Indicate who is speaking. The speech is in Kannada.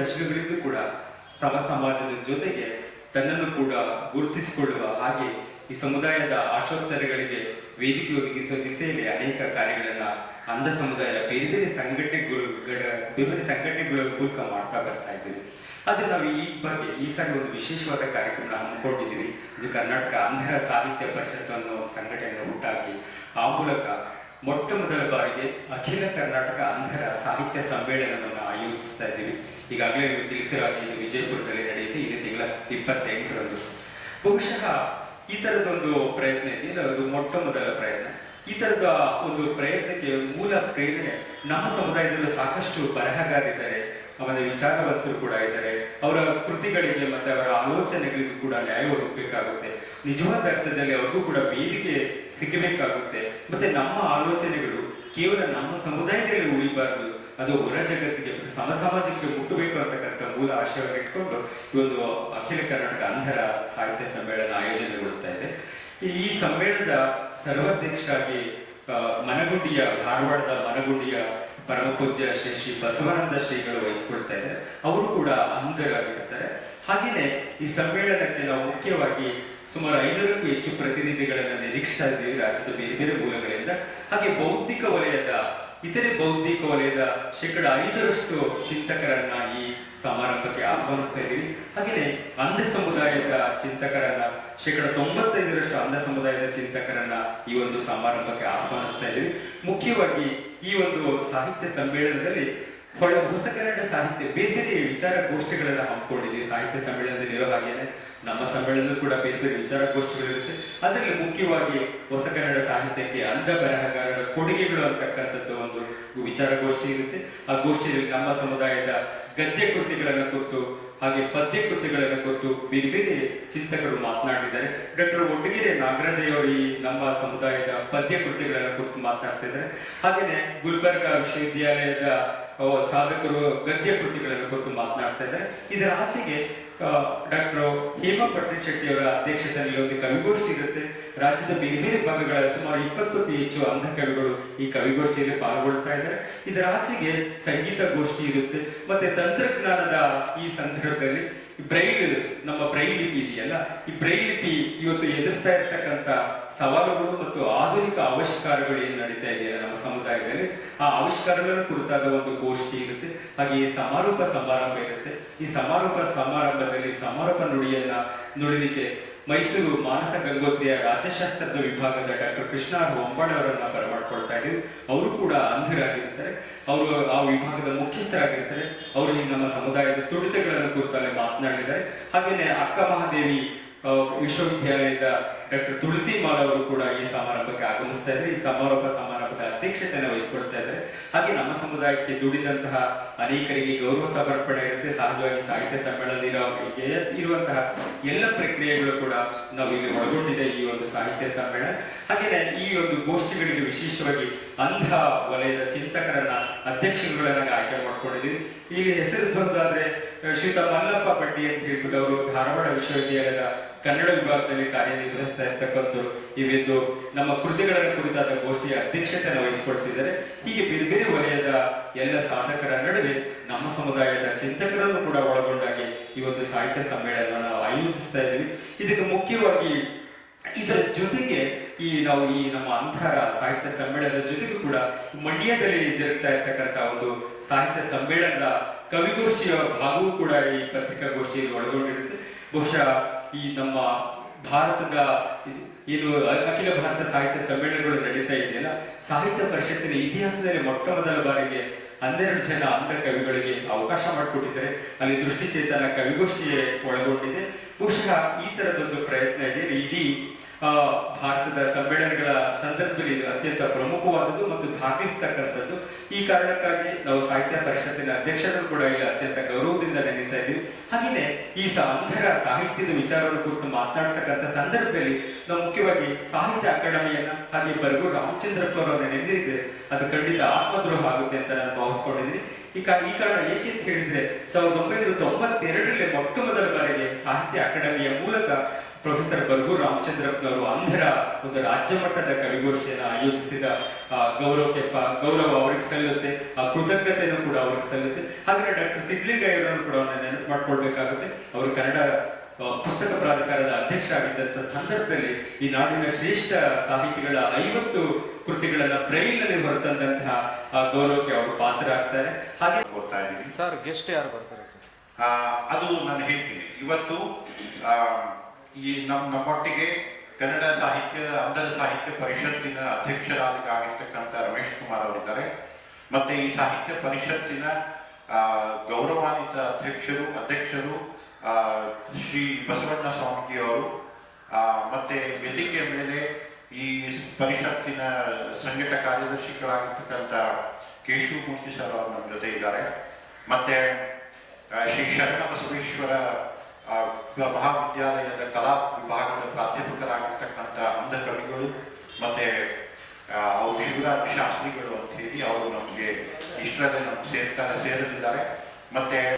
Speaker 1: ದಶಕಗಳಿಂದ ಕೂಡ ಸಮ ಸಮಾಜದ ಜೊತೆಗೆ ತನ್ನನ್ನು ಕೂಡ ಗುರುತಿಸಿಕೊಳ್ಳುವ ಹಾಗೆ ಈ ಸಮುದಾಯದ ಆಶೋತ್ತರಗಳಿಗೆ ವೇದಿಕೆ ಒದಗಿಸುವ ದಿಸೆಯಲ್ಲಿ ಅನೇಕ ಕಾರ್ಯಗಳನ್ನ ಅಂಧ ಸಮುದಾಯ ಬೇರೆ ಬೇರೆ ಸಂಘಟನೆಗಳು ಬೇರೆ ಬೇರೆ ಸಂಘಟನೆಗಳ ಮೂಲಕ ಮಾಡ್ತಾ ಬರ್ತಾ ಇದ್ದೀವಿ. ಆದ್ರೆ ನಾವು ಈ ಬಗ್ಗೆ ಈ ಸಲ ಒಂದು ವಿಶೇಷವಾದ ಕಾರ್ಯಕ್ರಮ ಹಮ್ಮಿಕೊಂಡಿದ್ದೀವಿ. ಇದು ಕರ್ನಾಟಕ ಅಂಧರ ಸಾಹಿತ್ಯ ಪರಿಷತ್ ಅನ್ನೋ ಸಂಘಟನೆ ಹುಟ್ಟಾಕಿ, ಆ ಮೂಲಕ ಮೊಟ್ಟ ಮೊದಲ ಬಾರಿಗೆ ಅಖಿಲ ಕರ್ನಾಟಕ ಅಂಧರ ಸಾಹಿತ್ಯ ಸಮ್ಮೇಳನವನ್ನು ಆಯೋಜಿಸ್ತಾ ಇದ್ದೀವಿ. ಈಗಾಗಲೇ ನೀವು ತಿಳಿಸಿರೋ ವಿಜಯಪುರದಲ್ಲಿ ನಡೆಯುತ್ತೆ, ಇದೇ ತಿಂಗಳ ಇಪ್ಪತ್ತೆಂಟರಂದು. ಬಹುಶಃ ಈ ತರದೊಂದು ಪ್ರಯತ್ನ ಇದೆ ಅದು ಮೊಟ್ಟ ಮೊದಲ ಪ್ರಯತ್ನ. ಈ ತರದ ಒಂದು ಪ್ರಯತ್ನಕ್ಕೆ ಮೂಲ ಪ್ರೇರಣೆ ನಮ್ಮ ಸಮುದಾಯದಲ್ಲೂ ಸಾಕಷ್ಟು ಬರಹಗಾರಿದ್ದಾರೆ ಆಮೇಲೆ ವಿಚಾರವಂತರು ಕೂಡ ಇದ್ದಾರೆ, ಅವರ ಕೃತಿಗಳಿಗೆ ಮತ್ತೆ ಅವರ ಆಲೋಚನೆಗಳಿಗೂ ಕೂಡ ನ್ಯಾಯ ಒದಗಬೇಕಾಗುತ್ತೆ. ನಿಜವಾದ ಅರ್ಥದಲ್ಲಿ ಅವ್ರಿಗೂ ಕೂಡ ವೇದಿಕೆ ಸಿಗಬೇಕಾಗುತ್ತೆ. ಮತ್ತೆ ನಮ್ಮ ಆಲೋಚನೆಗಳು ಕೇವಲ ನಮ್ಮ ಸಮುದಾಯದಲ್ಲಿ ಉಳಿಬಾರ್ದು. ಅದು ಹೊರ ಜಗತ್ತಿಗೆ ಸಮ ಸಮಾಜಕ್ಕೆ ಮುಟ್ಟಬೇಕು ಅಂತಕ್ಕಂಥ ಮೂಲ ಆಶಯವನ್ನು ಇಟ್ಕೊಂಡು ಈ ಒಂದು ಅಖಿಲ ಕರ್ನಾಟಕ ಅಂಧರ ಸಾಹಿತ್ಯ ಸಮ್ಮೇಳನ ಆಯೋಜನೆಗೊಳ್ತಾ ಇದೆ. ಈ- ಸಮ್ಮೇಳನದ ಸರ್ವಾಧ್ಯಕ್ಷರಾಗಿ ಮನಗುಂಡಿಯ, ಧಾರವಾಡದ ಮನಗುಂಡಿಯ ಪರಮಪೂಜ್ಯ ಶ್ರೀ ಶ್ರೀ ಬಸವಾನಂದ ಶ್ರೀಗಳು ವಹಿಸ್ಕೊಳ್ತಾ ಇದ್ದಾರೆ. ಅವರು ಕೂಡ ಅಂಧರಾಗಿರ್ತಾರೆ ಹಾಗೆಯೇ ಈ ಸಮ್ಮೇಳನಕ್ಕೆ ನಾವು ಮುಖ್ಯವಾಗಿ ಸುಮಾರು ಐನೂರಕ್ಕೂ ಹೆಚ್ಚು ಪ್ರತಿನಿಧಿಗಳನ್ನ ನಿರೀಕ್ಷಿಸ್ತಾ ಇದ್ದೀವಿ, ರಾಜ್ಯದ ಬೇರೆ ಬೇರೆ ಮೂಲಗಳಿಂದ. ಹಾಗೆ ಬೌದ್ಧಿಕ ವಲಯದ, ಇತರೆ ಬೌದ್ಧಿಕ ವಲಯದ ಶೇಕಡ ಐದರಷ್ಟು ಚಿಂತಕರನ್ನ ಈ ಸಮಾರಂಭಕ್ಕೆ ಆಹ್ವಾನಿಸ್ತಾ ಇದ್ದೀವಿ ಹಾಗೆ ಅಂಧ ಸಮುದಾಯದ ಚಿಂತಕರನ್ನ, ಶೇಕಡ ತೊಂಬತ್ತೈದರಷ್ಟು ಅಂಧ ಸಮುದಾಯದ ಚಿಂತಕರನ್ನ ಈ ಒಂದು ಸಮಾರಂಭಕ್ಕೆ ಆಹ್ವಾನಿಸ್ತಾ ಇದ್ದೀವಿ. ಮುಖ್ಯವಾಗಿ ಈ ಒಂದು ಸಾಹಿತ್ಯ ಸಮ್ಮೇಳನದಲ್ಲಿ ಹೊಳ ಹೊಸ ಕನ್ನಡ ಸಾಹಿತ್ಯ, ಬೇರೆ ಬೇರೆ ವಿಚಾರಗೋಷ್ಠಿಗಳನ್ನ ಹಮ್ಮಿಕೊಂಡಿದ್ದೀವಿ. ಸಾಹಿತ್ಯ ಸಮ್ಮೇಳನದಲ್ಲಿ ಇರೋ ಹಾಗೇನೆ ನಮ್ಮ ಸಮ್ಮೇಳನದಲ್ಲೂ ಕೂಡ ಬೇರೆ ಬೇರೆ ವಿಚಾರಗೋಷ್ಠಿಗಳಿರುತ್ತೆ ಅದರಲ್ಲಿ ಮುಖ್ಯವಾಗಿ ಹೊಸ ಕನ್ನಡ ಸಾಹಿತ್ಯಕ್ಕೆ ಅಂಧ ಬರಹಗಾರರ ಕೊಡುಗೆಗಳು ಅಂತಕ್ಕಂಥದ್ದು ಒಂದು ವಿಚಾರಗೋಷ್ಠಿ ಇರುತ್ತೆ. ಆ ಗೋಷ್ಠಿಯಲ್ಲಿ ನಮ್ಮ ಸಮುದಾಯದ ಗದ್ಯ ಕೃತಿಗಳನ್ನು ಕುರಿತು ಹಾಗೆ ಪದ್ಯ ಕೃತಿಗಳನ್ನು ಕುರಿತು ಬೇರೆ ಬೇರೆ ಚಿಂತಕರು ಮಾತನಾಡಿದ್ದಾರೆ. ಡಾಕ್ಟರ್ ಒಡ್ಡಿಗೆರೆ ನಾಗರಾಜಯ್ಯವರು ಈ ನಮ್ಮ ಸಮುದಾಯದ ಪದ್ಯ ಕೃತಿಗಳನ್ನು ಕುರಿತು ಮಾತನಾಡ್ತಿದ್ದಾರೆ. ಹಾಗೆಯೇ ಗುಲ್ಬರ್ಗ ವಿಶ್ವವಿದ್ಯಾಲಯದ ಸಾಧಕರು ಗದ್ಯ ಕೃತಿಗಳನ್ನು ಕುರಿತು ಮಾತನಾಡ್ತಾ ಇದ್ದಾರೆ. ಇದರ ಆಚೆಗೆ ಡಾಕ್ಟರ್ ಹೇಮಾ ಶೆಟ್ಟಿ ಅವರ ಅಧ್ಯಕ್ಷತೆಯಲ್ಲಿ ಒಂದು ಕವಿಗೋಷ್ಠಿ ಇರುತ್ತೆ. ರಾಜ್ಯದ ಬೇರೆ ಬೇರೆ ಭಾಗಗಳ ಸುಮಾರು ಇಪ್ಪತ್ತಕ್ಕೂ ಹೆಚ್ಚು ಅಂಧ ಕವಿಗಳು ಈ ಕವಿಗೋಷ್ಠಿಯಲ್ಲಿ ಪಾಲ್ಗೊಳ್ತಾ ಇದ್ದಾರೆ. ಇದರ ಆಚೆಗೆ ಸಂಗೀತ ಗೋಷ್ಠಿ ಇರುತ್ತೆ. ಮತ್ತೆ ತಂತ್ರಜ್ಞಾನದ ಈ ಸಂದರ್ಭದಲ್ಲಿ ಬ್ರೈಲ್, ನಮ್ಮ ಬ್ರೈಲ್ ಇದೆಯಲ್ಲ? ಈ ಬ್ರೈಲ್ ಇವತ್ತು ಎದುರಿಸ್ತಾ ಇರ್ತಕ್ಕಂಥ ಸವಾಲುಗಳು ಮತ್ತು ಆಧುನಿಕ ಆವಿಷ್ಕಾರಗಳು ಏನ್ ನಡೀತಾ ಇದೆಯಲ್ಲ ನಮ್ಮ ಸಮುದಾಯದಲ್ಲಿ, ಆ ಆವಿಷ್ಕಾರಗಳನ್ನು ಕುರಿತಾದ ಒಂದು ಗೋಷ್ಠಿ ಇರುತ್ತೆ. ಹಾಗೆ ಈ ಸಮಾರೋಪ ಸಮಾರಂಭ ಇರುತ್ತೆ. ಈ ಸಮಾರೋಪ ಸಮಾರಂಭದಲ್ಲಿ ಸಮಾರೋಪ ನುಡಿಯನ್ನ ನುಡಿಲಿಕ್ಕೆ ಮೈಸೂರು ಮಾನಸ ಗಂಗೋತ್ರಿಯ ರಾಜ್ಯಶಾಸ್ತ್ರದ ವಿಭಾಗದ ಡಾಕ್ಟರ್ ಕೃಷ್ಣ ಬೊಂಬಾಳೆ ಅವರನ್ನ ಬರಮಾಡ್ಕೊಳ್ತಾ ಇದ್ದೀವಿ ಅವರು ಕೂಡ ಅಂಧರಾಗಿರ್ತಾರೆ. ಅವರು ಆ ವಿಭಾಗದ ಮುಖ್ಯಸ್ಥರಾಗಿರ್ತಾರೆ. ಅವರು ನಮ್ಮ ಸಮುದಾಯದ ತುಡಿತಗಳನ್ನು ಕುರಿತಲ್ಲೇ ಮಾತನಾಡಿದ್ದಾರೆ ಹಾಗೇನೆ ಅಕ್ಕ ಮಹಾದೇವಿ ವಿಶ್ವವಿದ್ಯಾಲಯದ ಡಾಕ್ಟರ್ ತುಳಸಿ ಮಾಲ್ ಕೂಡ ಈ ಸಮಾರಂಭಕ್ಕೆ ಆಗಮಿಸ್ತಾ ಇದ್ದಾರೆ. ಈ ಸಮಾರೋಪ ಸಮಾರಂಭದ ಅಧ್ಯಕ್ಷತೆಯನ್ನು ವಹಿಸಿಕೊಳ್ತಾ ಇದ್ದಾರೆ. ಹಾಗೆ ನಮ್ಮ ಸಮುದಾಯಕ್ಕೆ ದುಡಿದಂತಹ ಅನೇಕರಿಗೆ ಗೌರವ ಸಮರ್ಪಣೆ ಇರುತ್ತೆ. ಸಹಜವಾಗಿ ಸಾಹಿತ್ಯ ಸಮ್ಮೇಳನ ಇರೋ- ಇರುವಂತಹ ಎಲ್ಲ ಪ್ರಕ್ರಿಯೆಗಳು ಕೂಡ ನಾವು ಇಲ್ಲಿ ಒಳಗೊಂಡಿದೆ ಈ ಒಂದು ಸಾಹಿತ್ಯ ಸಮ್ಮೇಳನ. ಹಾಗೆ ಈ ಒಂದು ಗೋಷ್ಠಿಗಳಿಗೆ ವಿಶೇಷವಾಗಿ ಅಂಧ ವಲಯದ ಚಿಂತಕರನ್ನ, ಅಧ್ಯಕ್ಷರುಗಳನ್ನ ಆಯ್ಕೆ ಮಾಡ್ಕೊಂಡಿದ್ದೀವಿ ಇಲ್ಲಿ ಹೆಸರು ಬರೋದಾದ್ರೆ ಶ್ರೀಯುತ ಮಲ್ಲಪ್ಪ ಬಡ್ಡಿ ಅಂತ ಹೇಳ್ಬಿಟ್ಟು ಅವರು ಧಾರವಾಡ ವಿಶ್ವವಿದ್ಯಾಲಯದ ಕನ್ನಡ ವಿಭಾಗದಲ್ಲಿ ಕಾರ್ಯನಿರ್ವಹಿಸ್ತಾ ಇರ್ತಕ್ಕಂಥ ಇವಿದ್ದು ನಮ್ಮ ಕೃತಿಗಳ ಕುರಿತಾದ ಗೋಷ್ಠಿಯ ಅಧ್ಯಕ್ಷತೆಯನ್ನು ವಹಿಸಿಕೊಳ್ತಿದ್ದಾರೆ ಹೀಗೆ ಬೇರೆ ಬೇರೆ ವಲಯದ ಎಲ್ಲ ಸಾಧಕರ ನಡುವೆ ನಮ್ಮ ಸಮುದಾಯದ ಚಿಂತಕರನ್ನು ಕೂಡ ಒಳಗೊಂಡಾಗಿ ಇವತ್ತು ಸಾಹಿತ್ಯ ಸಮ್ಮೇಳನವನ್ನು ನಾವು ಆಯೋಜಿಸ್ತಾ ಇದ್ದೀವಿ. ಇದಕ್ಕೆ ಮುಖ್ಯವಾಗಿ ಇದರ ಜೊತೆಗೆ ಈ ನಾವು ಈ ನಮ್ಮ ಅಂತರ ಸಾಹಿತ್ಯ ಸಮ್ಮೇಳನದ ಜೊತೆಗೆ ಕೂಡ ಮಂಡ್ಯದಲ್ಲಿ ಜರುಗ್ತಾ ಇರ್ತಕ್ಕಂಥ ಒಂದು ಸಾಹಿತ್ಯ ಸಮ್ಮೇಳನದ ಕವಿಗೋಷ್ಠಿಯ ಭಾಗವೂ ಕೂಡ ಈ ಪತ್ರಿಕಾಗೋಷ್ಠಿಯಲ್ಲಿ ಒಳಗೊಂಡಿರುತ್ತೆ. ಬಹುಶಃ ಈ ನಮ್ಮ ಭಾರತದ ಏನು ಅಖಿಲ ಭಾರತ ಸಾಹಿತ್ಯ ಸಮ್ಮೇಳನಗಳು ನಡೀತಾ ಇದೆಯಲ್ಲ, ಸಾಹಿತ್ಯ ಪರಿಷತ್ತಿನ ಇತಿಹಾಸದಲ್ಲಿ ಮೊಟ್ಟ ಮೊದಲ ಬಾರಿಗೆ ಹನ್ನೆರಡು ಜನ ಅಂಧ ಕವಿಗಳಿಗೆ ಅವಕಾಶ ಮಾಡಿಕೊಟ್ಟಿದ್ದಾರೆ. ಅಲ್ಲಿ ದೃಷ್ಟಿಚೇತನ ಕವಿಗೋಷ್ಠಿಯೇ ಒಳಗೊಂಡಿದೆ. ಬಹುಶಃ ಈ ತರದೊಂದು ಪ್ರಯತ್ನ ಇದೆ. ಇಡೀ ಭಾರತದ ಸಮ್ಮೇಳನಗಳ ಸಂದರ್ಭದಲ್ಲಿ ಅತ್ಯಂತ ಪ್ರಮುಖವಾದದ್ದು ಮತ್ತು ದಾಖಲಿಸ್ತಕ್ಕಂಥದ್ದು ಈ ಕಾರಣಕ್ಕಾಗಿ ನಾವು ಸಾಹಿತ್ಯ ಪರಿಷತ್ತಿನ ಅಧ್ಯಕ್ಷರು ಕೂಡ ಇಲ್ಲಿ ಅತ್ಯಂತ ಗೌರವದಿಂದ ನೆನೀತಾ ಇದ್ದೀವಿ. ಹಾಗೆಯೇ ಈ ಅಂಧರ ಸಾಹಿತ್ಯದ ವಿಚಾರವನ್ನು ಕುರಿತು ಮಾತನಾಡ್ತಕ್ಕಂಥ ಸಂದರ್ಭದಲ್ಲಿ ನಾವು ಮುಖ್ಯವಾಗಿ ಸಾಹಿತ್ಯ ಅಕಾಡೆಮಿಯನ್ನ ಹಾಗೆ ಬರಗು ರಾಮಚಂದ್ರಪ್ಪ ಅವರನ್ನು ನೆನೆದಿದ್ರೆ ಅದು ಖಂಡಿತ ಆತ್ಮದ್ರೋಹ ಆಗುತ್ತೆ ಅಂತ ನಾನು ಭಾವಿಸ್ಕೊಂಡಿದ್ದೀನಿ. ಈ ಕಾರಣ ಏಕೆ ಅಂತ ಹೇಳಿದ್ರೆ ಸಾವಿರದ ಒಂಬೈನೂರ ತೊಂಬತ್ತೆರಡರಲ್ಲಿ ಮೊಟ್ಟ ಮೊದಲ ಬಾರಿಗೆ ಸಾಹಿತ್ಯ ಅಕಾಡೆಮಿಯ ಮೂಲಕ ಪ್ರೊಫೆಸರ್ ಬರ್ಗೂರು ರಾಮಚಂದ್ರಪ್ಪನವರು ಅಂಧರ ಒಂದು ರಾಜ್ಯ ಮಟ್ಟದ ಕವಿಗೋಷ್ಠಿಯನ್ನು ಆಯೋಜಿಸಿದ ಆ, ಗೌರವಕ್ಕೆ ಗೌರವ ಅವ್ರಿಗೆ ಸಲ್ಲುತ್ತೆ ಆ ಕೃತಜ್ಞತೆಯನ್ನು ಕೂಡ ಅವ್ರಿಗೆ ಸಲ್ಲುತ್ತೆ. ಹಾಗೆ ಡಾಕ್ಟರ್ ಸಿದ್ಲಿಂಗಯ್ಯವರನ್ನು ಕೂಡ ನೆನಪು ಮಾಡ್ಕೊಳ್ಬೇಕಾಗುತ್ತೆ. ಅವರು ಕನ್ನಡ ಪುಸ್ತಕ ಪ್ರಾಧಿಕಾರದ ಅಧ್ಯಕ್ಷ ಆಗಿದ್ದಂತ ಸಂದರ್ಭದಲ್ಲಿ ಈ ನಾಡಿನ ಶ್ರೇಷ್ಠ ಸಾಹಿತಿಗಳ ಐವತ್ತು ಕೃತಿಗಳನ್ನ ಬ್ರೈಲ್ನಲ್ಲಿ ಹೊರತಂದಂತಹ ಆ ಗೌರವಕ್ಕೆ ಅವರು ಪಾತ್ರರಾಗ್ತಾರೆ. ಹಾಗೆ
Speaker 2: ಓದ್ತಾ ಇದ್ದೀವಿ
Speaker 3: ಸರ್ ಗೆಸ್ಟ್ ಯಾರು ಬರ್ತಾರೆ ಸರ್?
Speaker 2: ಆ, ಅದು ನಾನು ಹೇಳ್ತೀನಿ. ಇವತ್ತು ಆ, ಈ ನಮ್ಮ ನಮ್ಮೊಟ್ಟಿಗೆ ಕನ್ನಡ ಸಾಹಿತ್ಯ ಅಂಧರ ಸಾಹಿತ್ಯ ಪರಿಷತ್ತಿನ ಅಧ್ಯಕ್ಷರಾಗಿರ್ತಕ್ಕಂಥ ರಮೇಶ್ ಕುಮಾರ್ ಅವರಿದ್ದಾರೆ. ಮತ್ತೆ ಈ ಸಾಹಿತ್ಯ ಪರಿಷತ್ತಿನ ಗೌರವಾನ್ವಿತ ಅಧ್ಯಕ್ಷರು ಅಧ್ಯಕ್ಷರು ಶ್ರೀ ಬಸವಣ್ಣ ಆ, ಮತ್ತೆ ವೇದಿಕೆ ಮೇಲೆ ಈ ಪರಿಷತ್ತಿನ ಸಂಘಟ ಕಾರ್ಯದರ್ಶಿಗಳಾಗಿರ್ತಕ್ಕಂಥ ಕೇಶವ ಮೂರ್ತಿ ಸರ್ ಅವರು ನಮ್ಮ ಜೊತೆ ಇದ್ದಾರೆ. ಮತ್ತೆ ಶ್ರೀ ಶರಣ ಬಸವೇಶ್ವರ ಮಹಾವಿದ್ಯಾಲಯದ ಕಲಾ ವಿಭಾಗದ ಪ್ರಾಧ್ಯಾಪಕರಾಗಿರ್ತಕ್ಕಂಥ ಅಂಧ ಕವಿಗಳು ಮತ್ತೆ ಅವರು ಶಿವರಾಜ್ ಶಾಸ್ತ್ರಿಗಳು ಅಂತ ಹೇಳಿ ಅವರು ನಮಗೆ ಇಷ್ಟರಲ್ಲಿ ನಮ್ಗೆ ಸೇರ್ತಾರೆ, ಸೇರಲಿದ್ದಾರೆ. ಮತ್ತೆ